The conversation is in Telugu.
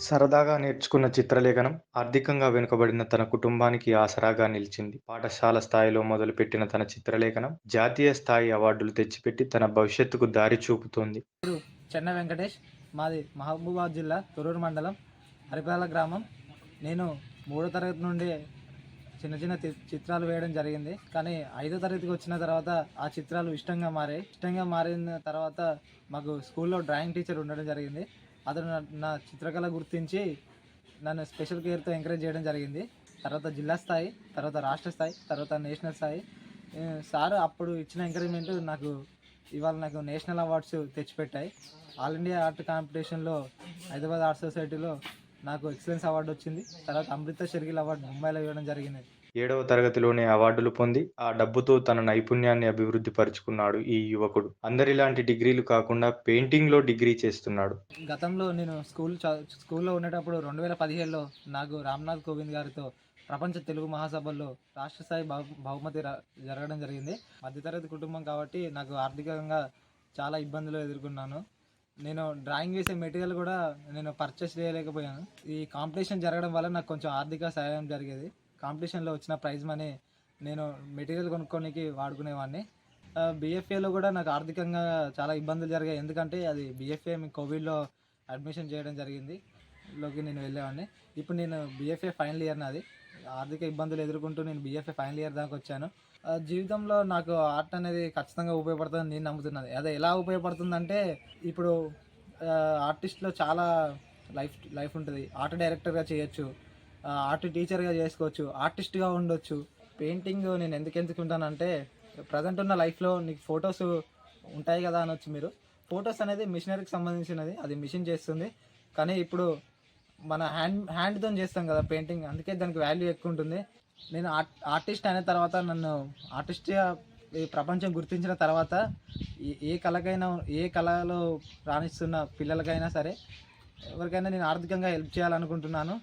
సరదాగా నేర్చుకున్న చిత్రలేఖనం ఆర్థికంగా వెనుకబడిన తన కుటుంబానికి ఆసరాగా నిలిచింది. పాఠశాల స్థాయిలో మొదలుపెట్టిన తన చిత్రలేఖనం జాతీయ స్థాయి అవార్డులు తెచ్చిపెట్టి తన భవిష్యత్తుకు దారి చూపుతోంది. చెన్న వెంకటేష్. మాది మహబూబాద్ జిల్లా తొరూరు మండలం హరిపాల గ్రామం. నేను మూడో తరగతి నుండి చిన్న చిన్న చిత్రాలు వేయడం జరిగింది. కానీ ఐదో తరగతికి వచ్చిన తర్వాత ఆ చిత్రాలు ఇష్టంగా మారాయి. ఇష్టంగా మారిన తర్వాత మాకు స్కూల్లో డ్రాయింగ్ టీచర్ ఉండడం జరిగింది. అతను నా- చిత్రకళ గుర్తించి నన్ను స్పెషల్ కేర్తో ఎంకరేజ్ చేయడం జరిగింది. తర్వాత జిల్లా స్థాయి తర్వాత రాష్ట్ర స్థాయి తర్వాత నేషనల్ స్థాయి. సార్ అప్పుడు ఇచ్చిన ఎంకరేజ్మెంట్ నాకు ఇవాళ నాకు నేషనల్ అవార్డ్స్ తెచ్చిపెట్టాయి. ఆల్ ఇండియా ఆర్ట్ కాంపిటీషన్లో హైదరాబాద్ ఆర్ట్ సొసైటీలో నాకు ఎక్సలెన్స్ అవార్డు వచ్చింది. తర్వాత అమృత షెర్గిల్ అవార్డు ముంబైలో ఇవ్వడం జరిగింది ఏడవ తరగతిలోనే అవార్డులు పొంది ఆ డబ్బుతో తన నైపుణ్యాన్ని అభివృద్ధి పరుచుకున్నాడు ఈ యువకుడు. అందరిలాంటి డిగ్రీలు కాకుండా పెయింటింగ్లో డిగ్రీ చేస్తున్నాడు. గతంలో నేను స్కూల్ స్కూల్లో ఉండేటప్పుడు రెండు వేల పదిహేడులో నాకు రామ్నాథ్ కోవింద్ గారితో ప్రపంచ తెలుగు మహాసభల్లో రాష్ట్ర స్థాయి బహుమతి జరగడం జరిగింది మధ్యతరగతి కుటుంబం కాబట్టి నాకు ఆర్థికంగా చాలా ఇబ్బందులు ఎదుర్కొన్నాను నేను డ్రాయింగ్ వేసే మెటీరియల్ కూడా నేను పర్చేస్ చేయలేకపోయాను ఈ కాంపిటీషన్ జరగడం వల్ల నాకు కొంచెం ఆర్థిక సహాయం జరిగేది కాంపిటీషన్లో వచ్చిన ప్రైజ్ మనీ నేను మెటీరియల్ కొనుక్కోనికి వాడుకునేవాడిని. బీఎఫ్ఏలో కూడా నాకు ఆర్థికంగా చాలా ఇబ్బందులు జరిగాయి. ఎందుకంటే అది బీఎఫ్ఏ కోవిడ్లో అడ్మిషన్ చేయడం జరిగింది. లోకి నేను వెళ్ళేవాడిని. ఇప్పుడు నేను బీఎఫ్ఏ ఫైనల్ ఇయర్ నాది. ఆర్థిక ఇబ్బందులు ఎదుర్కొంటూ నేను బీఎఫ్ఏ ఫైనల్ ఇయర్ దాకా వచ్చాను. జీవితంలో నాకు ఆర్ట్ అనేది ఖచ్చితంగా ఉపయోగపడుతుందని నేను నమ్ముతున్నాను అదే ఎలా ఉపయోగపడుతుందంటే ఇప్పుడు ఆర్టిస్ట్లో చాలా లైఫ్ లైఫ్ ఉంటుంది. ఆర్ట్ డైరెక్టర్గా చేయొచ్చు. ఆర్ట్ టీచర్గా చేసుకోవచ్చు ఆర్టిస్ట్గా ఉండొచ్చు. పెయింటింగ్ నేను ఎందుకు ఎంచుకుంటానంటే ప్రజెంట్ ఉన్న లైఫ్లో నీకు ఫొటోస్ ఉంటాయి కదా అనొచ్చు మీరు. ఫొటోస్ అనేది మిషనరీకి సంబంధించినది అది మిషన్ చేస్తుంది. కానీ ఇప్పుడు మన హ్యాండ్ హ్యాండ్తో చేస్తాం కదా పెయింటింగ్ అందుకే దానికి వాల్యూ ఎక్కువ ఉంటుంది. నేను ఆర్ట్ ఆర్టిస్ట్ అయిన తర్వాత నన్ను ఆర్టిస్ట్గా ఈ ప్రపంచం గుర్తించిన తర్వాత ఏ- ఏ కళకైనా ఏ కళలో రాణిస్తున్న పిల్లలకైనా సరే ఎవరికైనా నేను ఆర్థికంగా హెల్ప్ చేయాలనుకుంటున్నాను.